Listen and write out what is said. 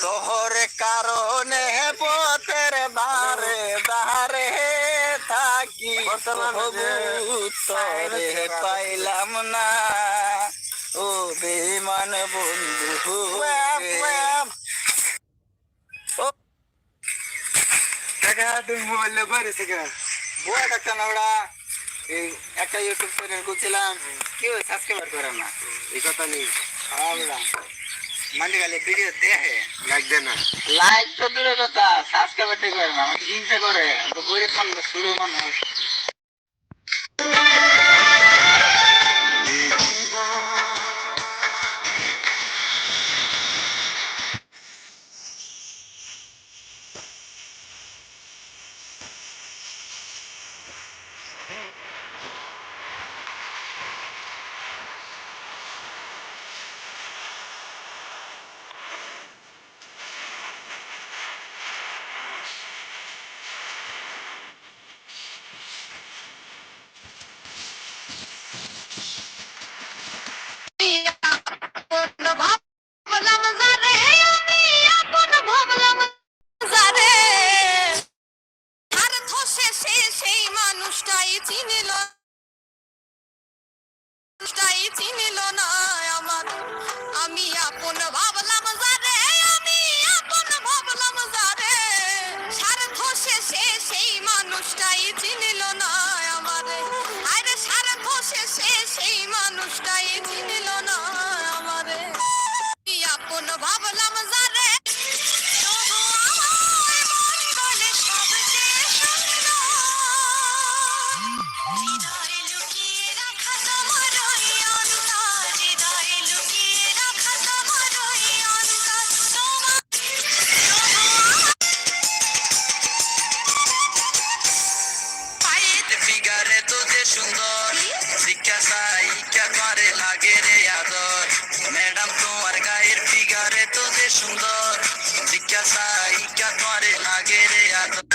তোহর কারণে পথের বারে বারে থাকি। তরে পাইলাম না। ও। বেমান বন্ধু একটা ইউটিউব চ্যানেল করছিলাম কেউ সাবস্ক্রাইবার করে না। এই কথা নেই। মানে খালি ভিডিও দেখে। লাগ দে না। লাইক তো দূরের কথা সাবস্ক্রাইবার করে না আমাকে হিংসা করে। গরিব মানুষ শুরু মানুষ। মানুষটাই চিনিল মানুষটাই চিনিল না আমার। আমি আপন ভাবলাম যারে আমি আপন ভাবলাম যারে স্বার্থ শেষে সেই মানুষটাই চিনিল না আমারে। আরে স্বার্থ শেষে সেই মানুষটাই চিনিল না আমারে। আমি আপন ভাবলাম সুন্দর। জিজ্ঞাসা সাইকা করে লাগে রে আদর